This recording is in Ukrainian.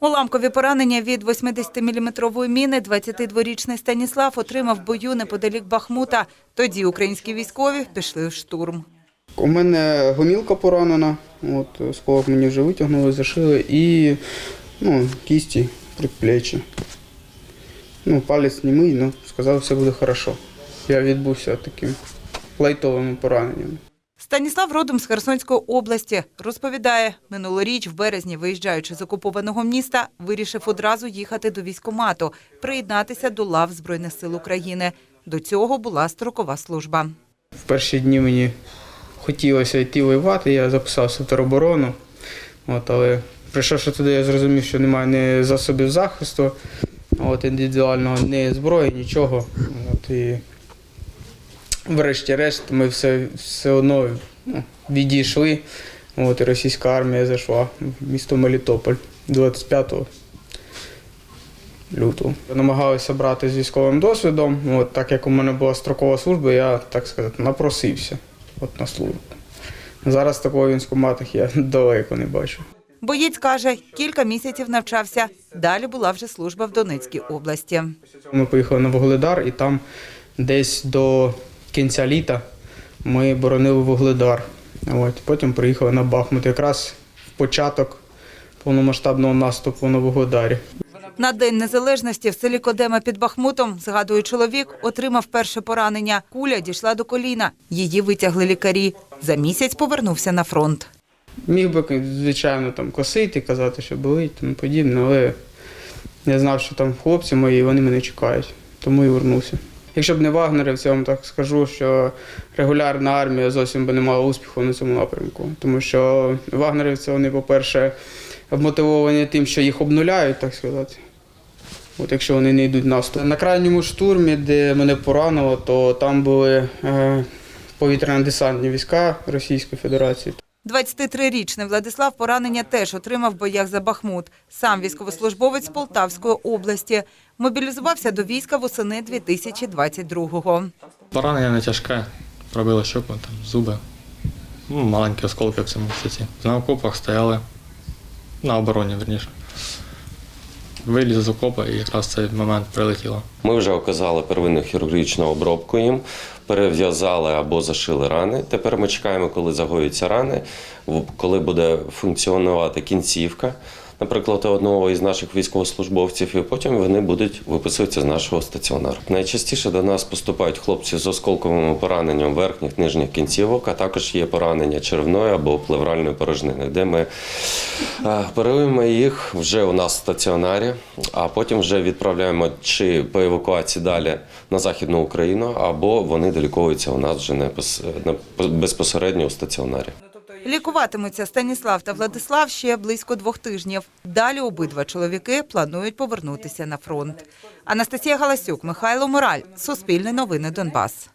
Уламкові поранення від 80-мм міни 22-річний Станіслав отримав в бою неподалік Бахмута. Тоді українські військові пішли в штурм. У мене гомілка поранена, от, сколок мені вже витягнули, зашили, і ну, кісті, предплечі. Ну, палець німий, але сказали, все буде хорошо. Я відбувся таким лайтовими пораненнями. Станіслав родом з Херсонської області. Розповідає, минулоріч, в березні, виїжджаючи з окупованого міста, вирішив одразу їхати до військкомату, приєднатися до лав Збройних сил України. До цього була строкова служба. В перші дні мені хотілося йти воювати, я записався в тероборону. От, але прийшовши туди, я зрозумів, що немає ні засобів захисту, от, індивідуального, ні зброї, нічого. От, і врешті-решт ми все, все одно ну, відійшли. От, і російська армія зайшла в місто Мелітополь 25 лютого. Намагалися брати з військовим досвідом. От, так як у мене була строкова служба, я, так сказати, напросився от, на службу. Зараз такого в військкоматах я далеко не бачу. Боєць каже, кілька місяців навчався. Далі була вже служба в Донецькій області. Ми поїхали на Вугледар і там десь до кінця літа ми боронили Вугледар. От, потім приїхали на Бахмут, якраз в початок повномасштабного наступу на Вугледарі. На День Незалежності в селі Кодема під Бахмутом, згадує чоловік, отримав перше поранення. Куля дійшла до коліна. Її витягли лікарі. За місяць повернувся на фронт. Міг би, звичайно, там косити, казати, що болить, тому подібне, але я знав, що там хлопці мої, вони мене чекають, тому і вернувся. Якщо б не вагнерівці, я вам так скажу, що регулярна армія зовсім би не мала успіху на цьому напрямку. Тому що вагнерівці, вони, по-перше, вмотивовані тим, що їх обнуляють, так сказати. От якщо вони не йдуть наступ. На крайньому штурмі, де мене поранило, то там були е, повітряно-десантні війська Російської Федерації. 23-річний Владислав поранення теж отримав в боях за Бахмут. Сам військовослужбовець Полтавської області. Мобілізувався до війська восени 2022-го. Поранення не тяжке, пробили щоку, там, зуби. Ну, маленькі осколки в цьому місяці. На окопах стояли, на обороні, верніше. Виліз з окопа і якраз цей момент прилетіло. Ми вже оказали первинну хірургічну обробку їм, перев'язали або зашили рани. Тепер ми чекаємо, коли загоються рани, коли буде функціонувати кінцівка, наприклад, одного із наших військовослужбовців, і потім вони будуть виписуватися з нашого стаціонару. Найчастіше до нас поступають хлопці з осколковим пораненням верхніх нижніх кінцівок, а також є поранення червної або плевральної порожнини, де ми е, оперуємо їх вже у нас в стаціонарі, а потім вже відправляємо чи по евакуації далі на Західну Україну, або вони доліковуються у нас вже не пос- не- безпосередньо у стаціонарі. Лікуватимуться Станіслав та Владислав ще близько двох тижнів. Далі обидва чоловіки планують повернутися на фронт. Анастасія Галасюк, Михайло Мораль. Суспільне новини Донбас.